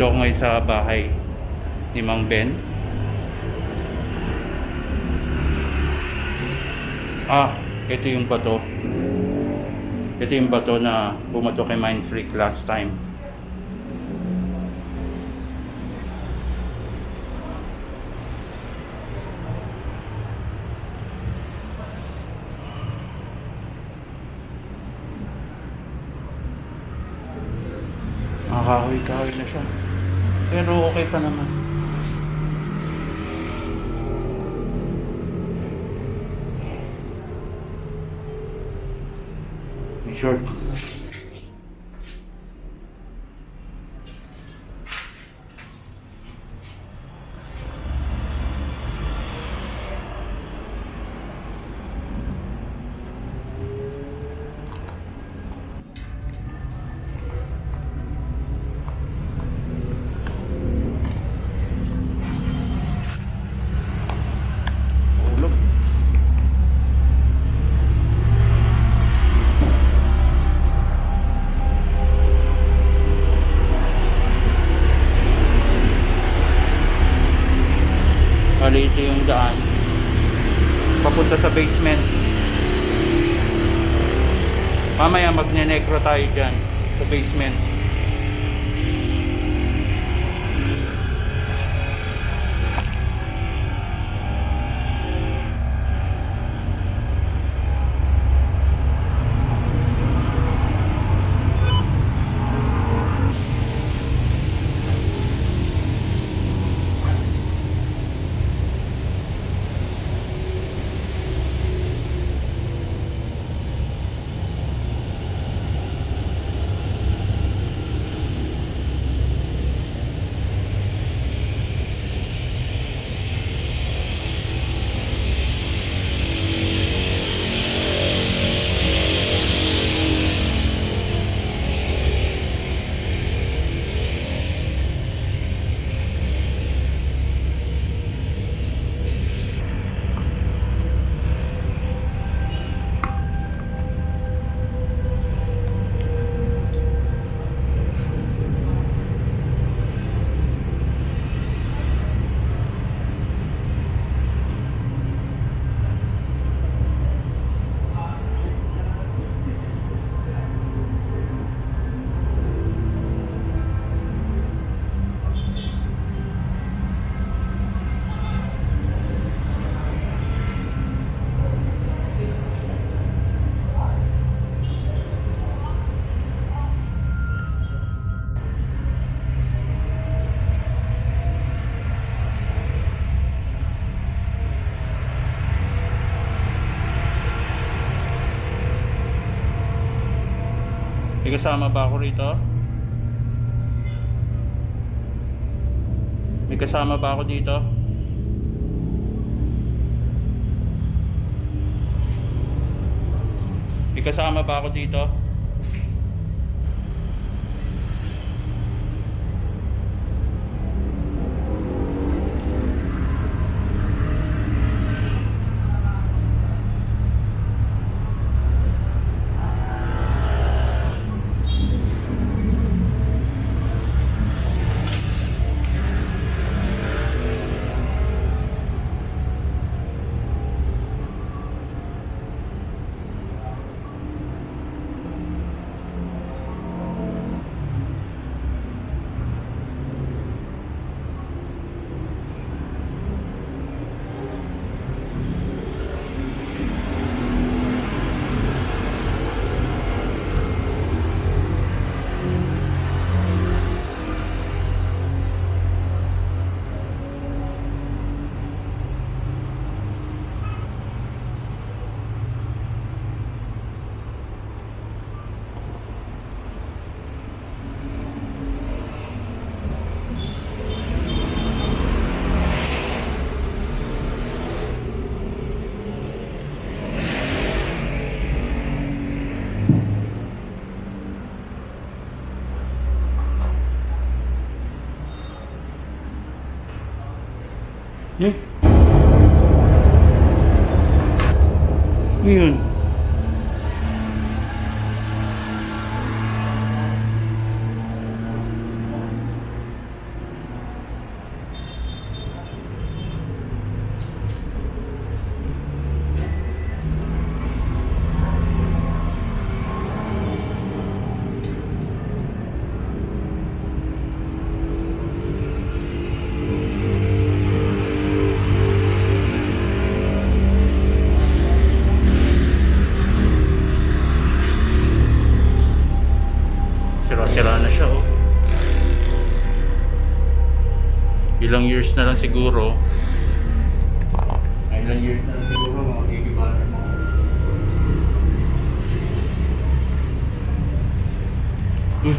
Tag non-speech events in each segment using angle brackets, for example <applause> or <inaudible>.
Nandito ako ngayon sa bahay ni Mang Ben. Ah, ito yung bato. Ito yung bato na bumato kay Mind Freak last time. Nakakahoy-kahoy na siya. Pero okay pa naman. May short. Ulog. Bali ito yung daan. Papunta sa basement. Mamaya magne-necro tayo dyan sa basement. May kasama ba ako rito? May kasama ba ako dito? May kasama ba ako dito? Na lang siguro. Ilang years na lang siguro, mga gigibahan mo. Uy,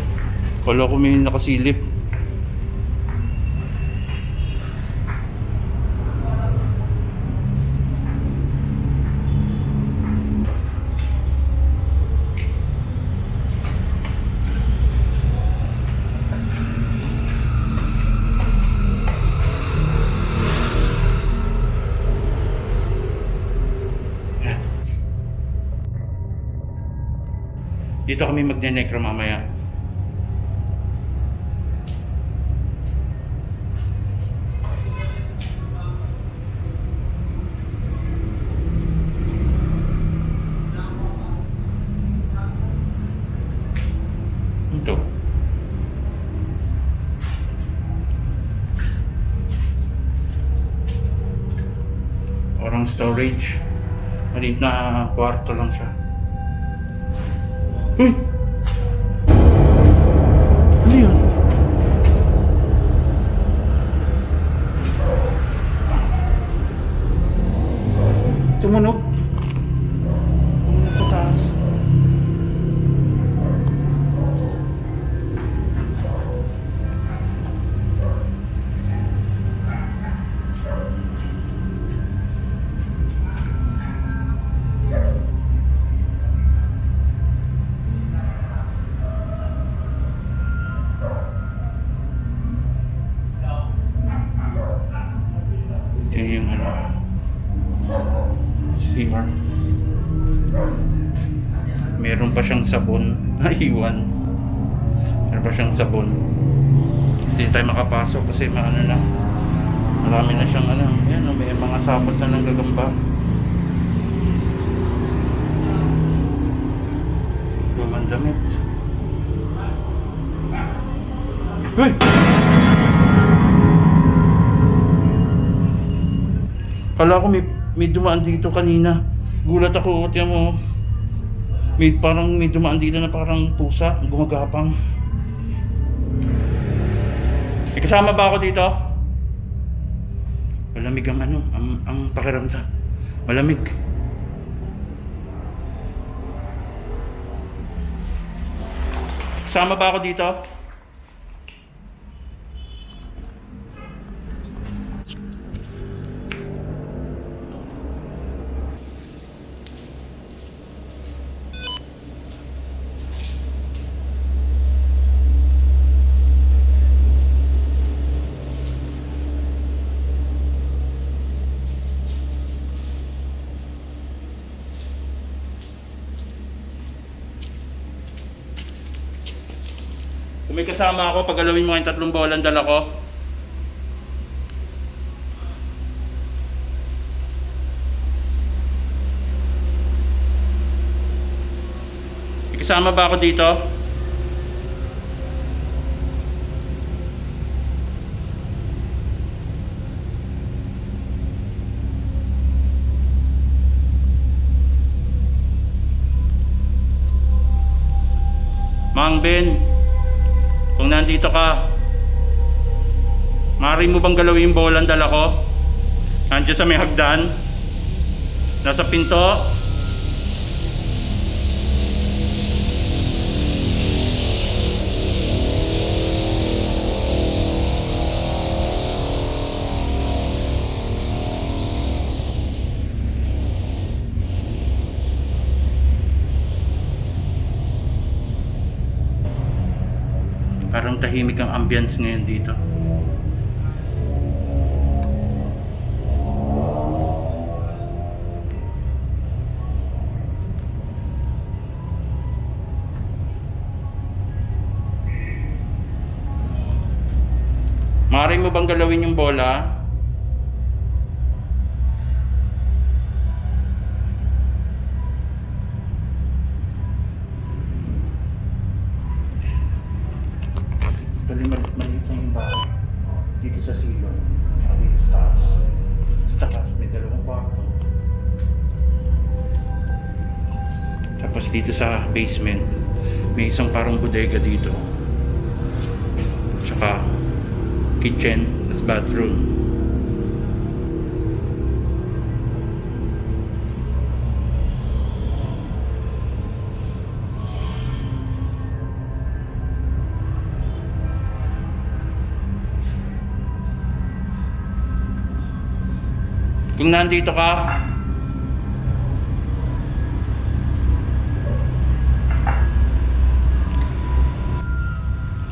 kala ko may nakasilip. Dito kami magne-necro mamaya. Ito. Orang storage. Maliit na kwarto lang siya. Uy! Sabon. Naiwan. Meron pa siyang sabon. Hindi tayo makapasok kasi maano na. Marami na siyang ano. Yan, oh, may mga sapot na ng gagamba. Lumang damit. Uy! Kala ko may, may dumaan dito kanina. Gulat ako, tiyan mo. May parang may dumaan dito na parang pusa, gumagapang. May ba ako dito? Malamig ang ano, ang, ang pakiramdam. Malamig. Kasama ba ako dito? May kasama ako, pagalawin mo yung tatlong bolang dala ko. Kasama ba ako dito? Mang Ben, kung nandito ka, maaari mo bang galawin yung bolang dala ko? Nandiyan sa may hagdan. Nasa pinto. Tahimik ang ambience ngayon dito. Maaari mo bang galawin yung bola? Basement, may isang parang bodega dito. Tsaka kitchen, tas bathroom. Kung nandito ka,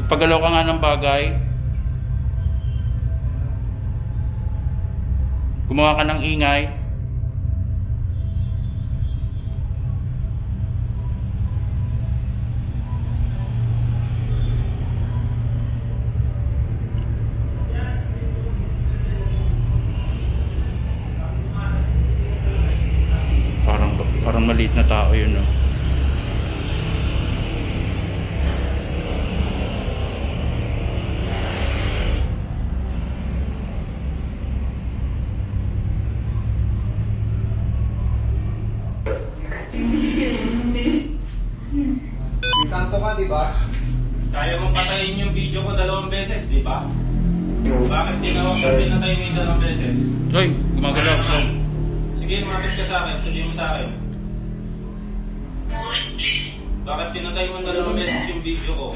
Pagpagalaw ka nga ng bagay, gumawa ka ng ingay, parang parang maliit na tao yun no. Ba? Bakit tinawag ka pinatay mo yung dalawang beses? Hoy, gumagalaw. Sige, lumapit ka sa akin. Sabihin mo sa akin. Bakit pinatay mo dalawang beses yung video ko?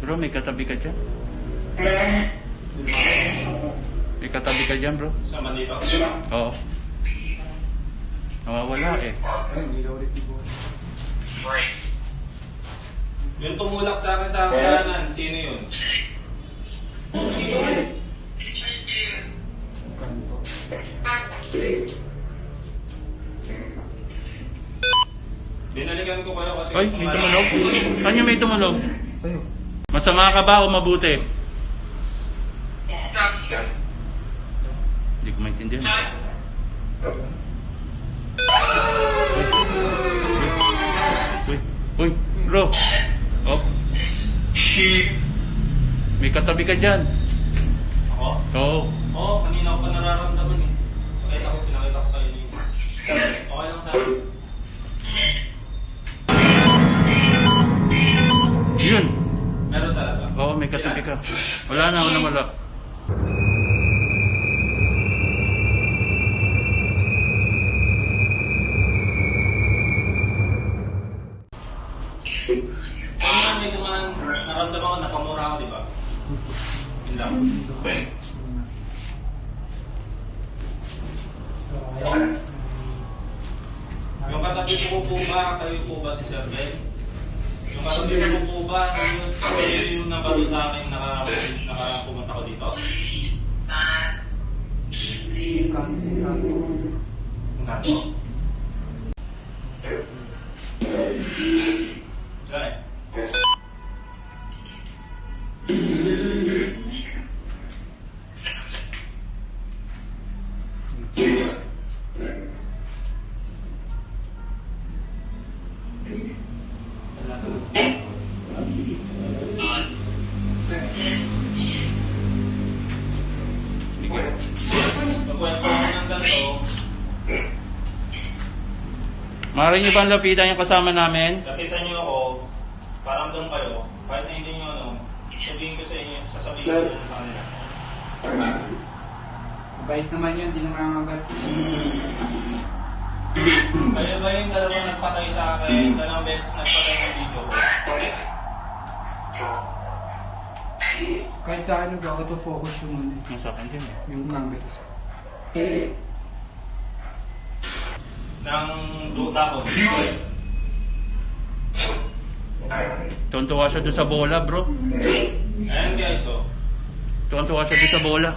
Bro, may katabi ka dyan. May katabi ka dyan, bro. Sama dito? Oo. Nawawala eh. Ay, hindi daw ulit ibo. Yung tumulak sa akin sa kanan, sino yun? Kanto. Binalikan ko kayo kasi... Ay, may tumunog. Kanya may tumunog. Sa'yo. Masama ka ba o mabuti? Hindi ko maintindihan. Uy, bro. Oh. May katabi ka dyan. Ako? Oo. Oo, kanina ko pa nararamdaman eh. Pakita ko, pinakita ko kayo nito. Okay lang sa akin. Yun. Meron talaga. Oo, may katabi ka. Wala na, wala, wala. Ano na may dumaan, naramdaman ko, napamura ako, di ba? Yun lang. Yung katabi ko po ba, kayo po ba si Sir Ben? Yung katabi ko po ba, kayo, kayo yung nabalo sa akin naka, naka pumunta ko dito? Yung kanto. Yung kanto. Yung kanto? Maaari niyo ba lapitan yung kasama namin? Kapitan niyo ako, parang doon kayo, kahit na hindi niyo ano, sabihin ko sa inyo, sasabihin ko sa kanila. Mabait naman yun, di naman mabas. <clears throat> Kayo ba yung dalawang nagpatay sa akin, dalawang beses nagpatay ng video ko? Kahit sa ano ba, auto-focus yung ano, eh, Nasa akin din eh. yung numbers. Ng duta ko. Tuwan-tuwa siya doon sa bola, bro. Ayan guys, oh. Tuwan-tuwa siya doon sa bola.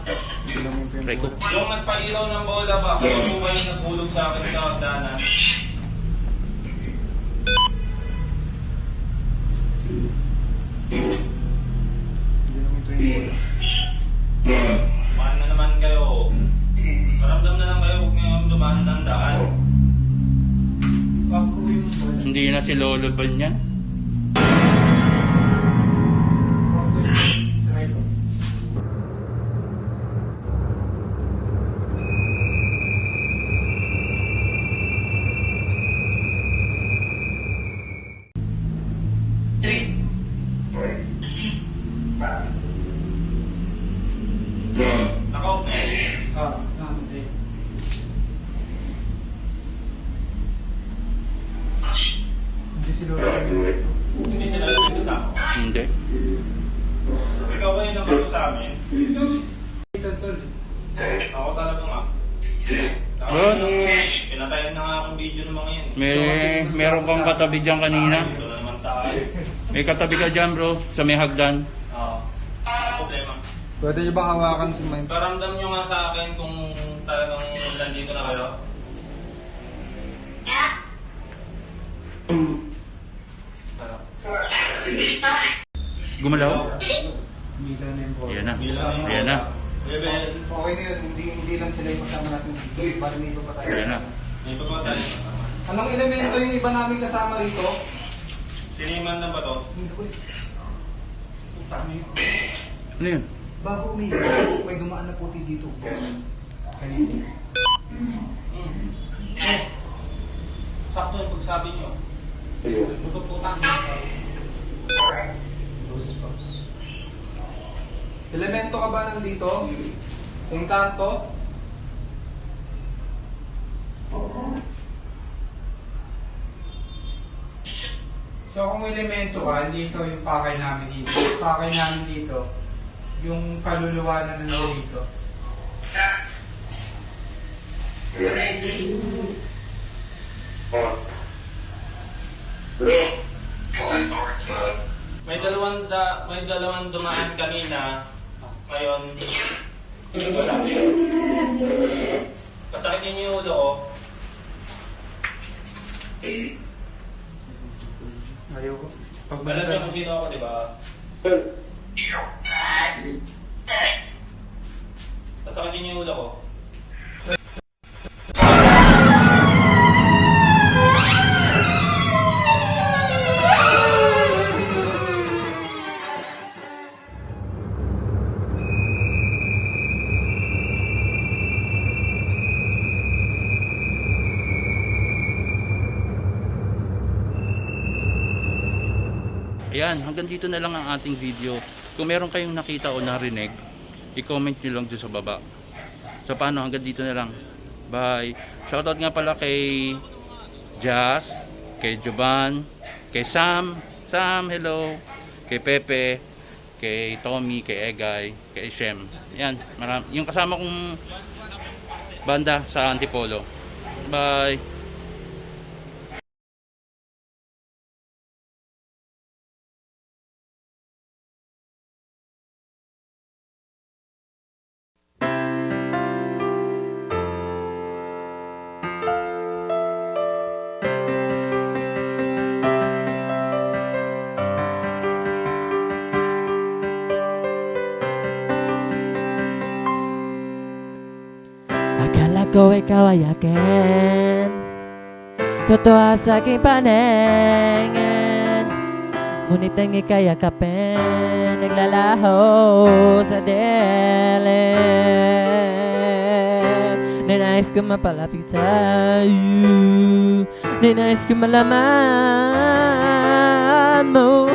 Yung Reko. Yung nagpailaw ng bola ba, kung ano ba yung naghulog sa akin sa lang ito yung bola. Kumain na naman kayo. Maramdam na lang kayo, huwag niyo dumaan ng daan. Hindi na si Lolo ba niyan? Dyan kanina. Naman tayo. May katabi ka dyan bro, sa may hagdan. Oo. Problema. Pwede niyo bang hawakan si Mike? Paramdam nyo nga sa akin kung talagang nandito na kayo. Gumalaw? Mila na yung Yan na. Bilang yung- Yan na. Okay na yun, hindi, hindi lang sila yung kasama natin dito. Para may iba pa tayo. Yan na. May pa ba tayo? Anong elemento yung iba namin kasama rito? Siniman na ba to? Ano yun? Bago umiiyak, may dumaan na puti dito. Eh, Sakto yung pagsabi nyo. Buto-putang. Rose pa. Elemento ka ba nandito? Engkanto? So kung elemento ka, hindi ikaw yung pakay namin dito. Yung pakay namin dito, yung kaluluwa na nandito. May dalawang da, may dalawang dumaan kanina. Ngayon, wala. Kasakit yun yung ulo ko. Ayaw ko. Pag Alam niyo kung sino ako, di ba? Kasakit hanggang dito na lang ang ating video. Kung meron kayong nakita o narinig, i-comment nyo lang dyan sa baba. So paano, hanggang dito na lang. Bye. Shoutout nga pala kay Jazz, kay Jovan, kay Sam, Sam, hello, kay Pepe, kay Tommy, kay Egay, kay Shem. Yan, maram yung kasama kong banda sa Antipolo. Bye. Akala ko ikaw ay akin Totoo sa aking paningin Ngunit ang ika'y akapin Naglalaho sa dilim Ninais ko mapalapit sa'yo Ninais ko malaman mo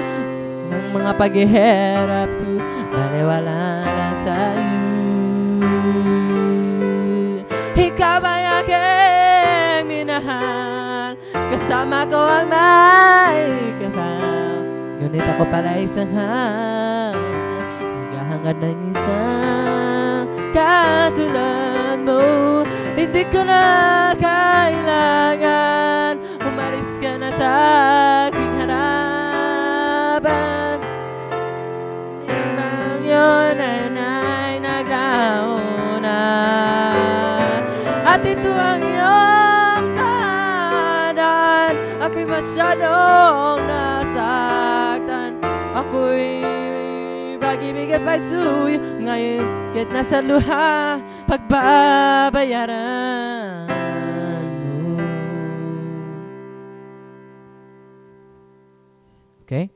Ng mga paghihirap ko Baliwala Kasama ko ang may kapal. Ngunit ako pala isang hang Naghahangad ng isang katulad mo. Hindi ko na kailangan masyadong nasaktan Ako'y pag-ibig at pagsuyo Ngayon kahit nasa luha Pagbabayaran mo Okay?